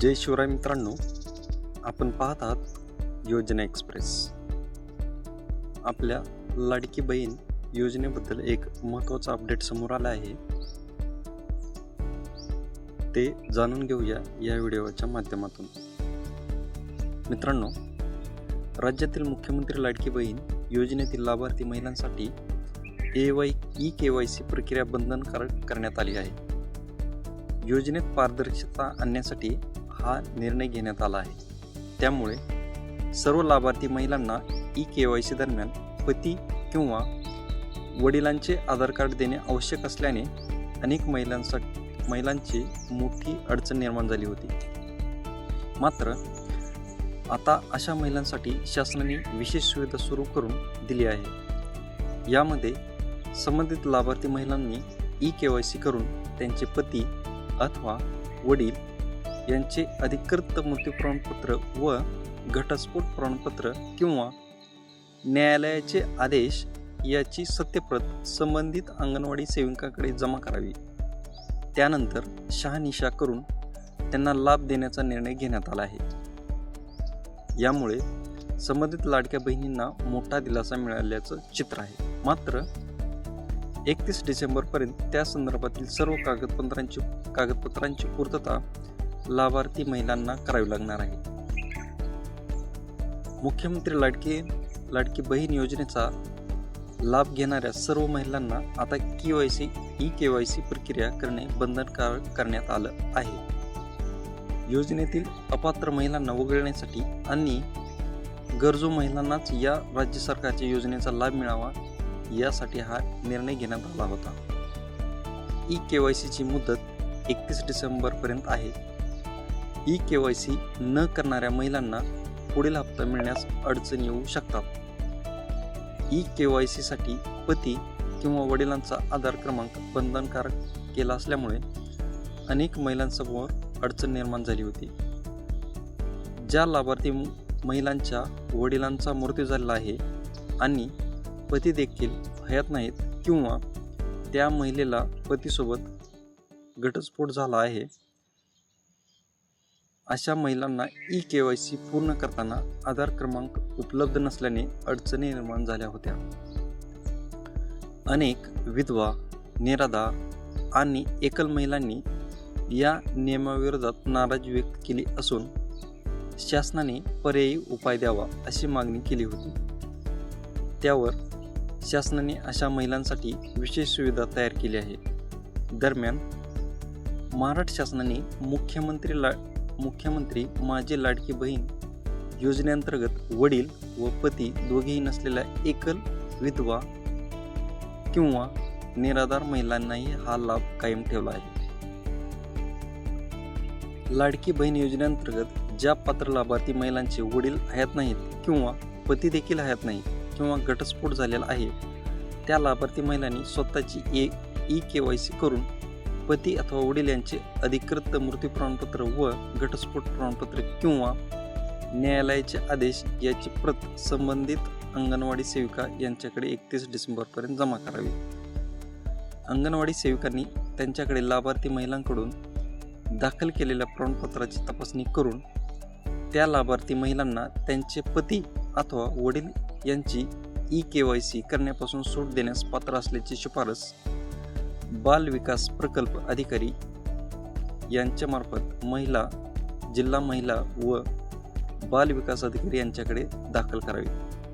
जय शिवराय मित्रांनो आपण पाहत आहात योजना एक्सप्रेस. आपल्या लाडकी बहीण योजनेबद्दल एक महत्त्वाचा अपडेट समोर आला आहे. ते जाणून घेऊया या व्हिडिओच्या माध्यमातून. मित्रांनो राज्यातील मुख्यमंत्री लाडकी बहीण योजनेतील लाभार्थी महिलांसाठी A Y E K Y C प्रक्रिया बंधनकारक करण्यात आली आहे. योजनेत पारदर्शकता आणण्यासाठी हा निर्णय घेण्यात आला आहे. त्यामुळे सर्व लाभार्थी महिलांना ई के वाय सी दरम्यान पती किंवा वडिलांचे आधार कार्ड देणे आवश्यक असल्याने अनेक महिलांसा महिलांची मोठी अडचण निर्माण झाली होती. मात्र आता अशा महिलांसाठी शासनाने विशेष सुविधा सुरू करून दिली आहे. यामध्ये संबंधित लाभार्थी महिलांनी ई के वाय सी करून त्यांचे पती अथवा वडील यांचे अधिकृत मृत्यू प्रमाणपत्र व घटस्फोट प्रमाणपत्र किंवा न्यायालयाचे आदेश याची सत्यप्रत संबंधित अंगणवाडी सेविकाकडे जमा करावी. त्यानंतर शहानिशा करून त्यांना लाभ देण्याचा निर्णय घेण्यात आला आहे. यामुळे संबंधित लाडक्या बहिणींना मोठा दिलासा मिळाल्याचं चित्र आहे. मात्र एकतीस डिसेंबरपर्यंत त्या संदर्भातील सर्व कागदपत्रांची कागदपत्रांची पूर्तता लाभार्थी महिलांना करावी लागणार आहे. मुख्यमंत्री लाडकी लाडकी बहीण योजनेचा लाभ घेणाऱ्या सर्व महिलांना आता K Y C E K Y C प्रक्रिया करणे बंधनकारक करण्यात आलं आहे. योजनेतील अपात्र महिलांना वगळण्यासाठी आणि गरजू महिलांनाच या राज्य सरकारच्या योजनेचा लाभ मिळावा यासाठी हा निर्णय घेण्यात आला होता. ई के वाय सीची मुदत एकतीस डिसेंबरपर्यंत आहे. ई के वाय सी न करणाऱ्या महिलांना पुढील हप्ता मिळण्यास अडचण येऊ शकतात. ई के वाय सीसाठी पती किंवा वडिलांचा आधार क्रमांक बंधनकारक केला असल्यामुळे अनेक महिलांसमोर अडचण निर्माण झाली होती. ज्या लाभार्थी महिलांच्या वडिलांचा मृत्यू झालेला आहे आणि पती देखील हयात नाहीत किंवा त्या महिलेला पतीसोबत घटस्फोट झाला आहे अशा महिलांना ई के वाय सी पूर्ण करताना आधार क्रमांक उपलब्ध नसल्याने अडचणी निर्माण झाल्या होत्या. अनेक विधवा निराधार आणि एकल महिलांनी या नियमाविरोधात नाराजी व्यक्त केली असून शासनाने पर्यायी उपाय द्यावा अशी मागणी केली होती. त्यावर शासनाने अशा महिलांसाठी विशेष सुविधा तयार केली आहे दरम्यान महाराष्ट्र शासनाने मुख्यमंत्री ला मुख्यमंत्री माझी लाडकी बहीण योजनेअंतर्गत वडील व पती दोघेही नसलेल्या एकल विधवा किंवा निराधार महिलांनाही हा लाभ कायम ठेवला आहे. लाडकी बहीण योजनेअंतर्गत ज्या पात्र लाभार्थी महिलांचे वडील हयात नाहीत किंवा पती देखील हयात नाही किंवा घटस्फोट झालेला आहे त्या लाभार्थी महिलांनी स्वतःची A E K Y C करून पती अथवा वडील यांचे अधिकृत मृत्यू प्रमाणपत्र व घटस्फोट प्रमाणपत्र किंवा न्यायालयाचे आदेश याची प्रत संबंधित अंगणवाडी सेविका यांच्याकडे एकतीस डिसेंबरपर्यंत जमा करावी. अंगणवाडी सेविकांनी त्यांच्याकडे लाभार्थी महिलांकडून दाखल केलेल्या प्रमाणपत्राची तपासणी करून त्या लाभार्थी महिलांना त्यांचे पती अथवा वडील यांची ई के वाय सी करण्यापासून सूट देण्यास पात्र असल्याची शिफारस बाल विकास प्रकल्प अधिकारी यांच्यामार्फत महिला जिल्हा महिला व बाल विकास अधिकारी यांच्याकडे दाखल करावी.